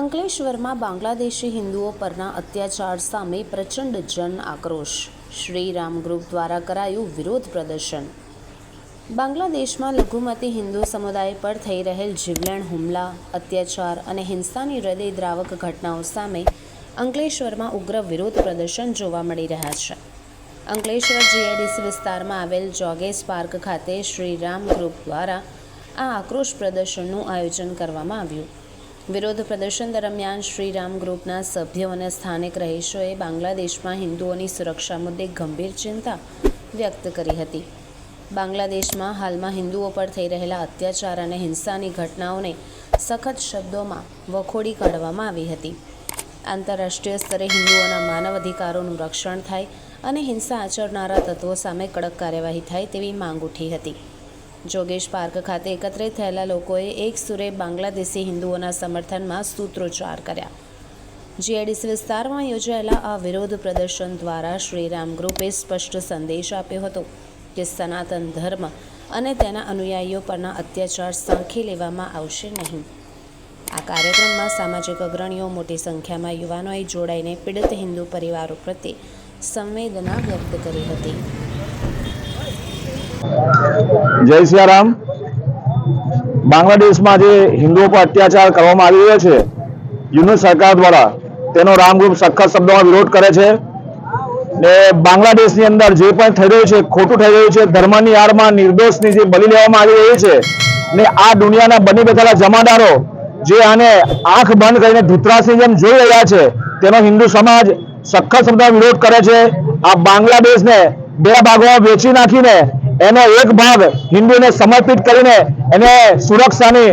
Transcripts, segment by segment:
અંકલેશ્વરમાં બાંગ્લાદેશી હિન્દુઓ પરના અત્યાચાર સામે પ્રચંડ જન આક્રોશ. શ્રી રામ ગ્રુપ દ્વારા કરાયું વિરોધ પ્રદર્શન. બાંગ્લાદેશમાં લઘુમતી હિન્દુ સમુદાય પર થઈ રહેલ જીવલેણ હુમલા, અત્યાચાર અને હિંસાની હૃદયદ્રાવક ઘટનાઓ સામે અંકલેશ્વરમાં ઉગ્ર વિરોધ પ્રદર્શન જોવા મળી રહ્યા છે. અંકલેશ્વર જીઆઈડીસી વિસ્તારમાં આવેલ જોગેશ પાર્ક ખાતે શ્રી રામ ગ્રુપ દ્વારા આ આક્રોશ પ્રદર્શનનું આયોજન કરવામાં આવ્યું. વિરોધ પ્રદર્શન દરમિયાન શ્રીરામ ગ્રુપના સભ્યો અને સ્થાનિક રહીશોએ બાંગ્લાદેશમાં હિન્દુઓની સુરક્ષા મુદ્દે ગંભીર ચિંતા વ્યક્ત કરી હતી. બાંગ્લાદેશમાં હાલમાં હિન્દુઓ પર થઈ રહેલા અત્યાચાર અને હિંસાની ઘટનાઓને સખત શબ્દોમાં વખોડી કાઢવામાં આવી હતી. આંતરરાષ્ટ્રીય સ્તરે હિન્દુઓના માનવ અધિકારોનું રક્ષણ થાય અને હિંસા આચરનારા તત્વો સામે કડક કાર્યવાહી થાય તેવી માંગ ઉઠી હતી. જોગેશ પાર્ક ખાતે એકત્રિત થયેલા લોકોએ એક સુરે બાંગ્લાદેશી હિન્દુઓના સમર્થનમાં સૂત્રોચ્ચાર કર્યા. જીઆઈડીસી વિસ્તારમાં યોજાયેલા આ વિરોધ પ્રદર્શન દ્વારા શ્રીરામ ગ્રુપે સ્પષ્ટ સંદેશ આપ્યો હતો કે સનાતન ધર્મ અને તેના અનુયાયીઓ પરના અત્યાચાર સાંખી લેવામાં આવશે નહીં. આ કાર્યક્રમમાં સામાજિક અગ્રણીઓ મોટી સંખ્યામાં યુવાનોએ જોડાઈને પીડિત હિન્દુ પરિવારો પ્રત્યે સંવેદના વ્યક્ત કરી હતી. જય સિયારામ. બાંગ્લાદેશમાં જે હિન્દુઓ પર અત્યાચાર કરવામાં આવી રહ્યો છે યુનિટ સરકાર દ્વારા તેનો રામગ્રુપ સખત શબ્દોમાં વિરોધ કરે છે. ને બાંગ્લાદેશની અંદર જે પણ થઈ રહ્યું છે, ખોટું થઈ રહ્યું છે, ધર્મની આડમાં નિર્દોષની જે બલી લેવામાં આવી રહી છે, ને આ દુનિયાના બની બેઠેલા જમાદારો જે આને આંખ બંધ કરીને ધૂતરાસની જેમ જોઈ રહ્યા છે, તેનો હિન્દુ સમાજ સખત શબ્દોમાં વિરોધ કરે છે. આ બાંગ્લાદેશને બે ભાગોમાં વેચી નાખીને એનો એક ભાગ હિન્દુને સમર્પિત કરીને એને સુરક્ષાની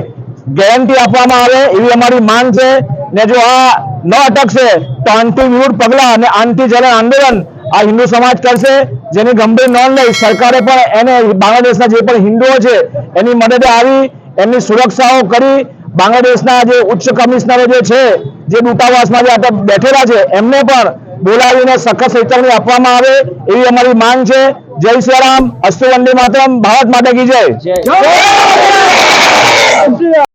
ગેરંટી આપવામાં આવે એવી અમારી માંગ છે. ને જો આ ન અટકશે, તો આંટી વિરુદ્ધ પગલા અને આંટી જલન આંદોલન આ હિન્દુ સમાજ કરશે, જેની ગંભીર નોંધ લઈ સરકારે પણ એને બાંગ્લાદેશના જે પણ હિન્દુઓ છે, એની મદદે આવી, એમની સુરક્ષાઓ કરી, બાંગ્લાદેશના જે ઉચ્ચ કમિશનરો જે છે, જે દૂતાવાસમાં જે બેઠેલા છે, એમને પણ બોલાવીને સખત ચેતવણી આપવામાં આવે એવી અમારી માંગ છે. જય શ્રી રામ. અસ્તુ વંદે માતરમ. ભારત માતા કી જય.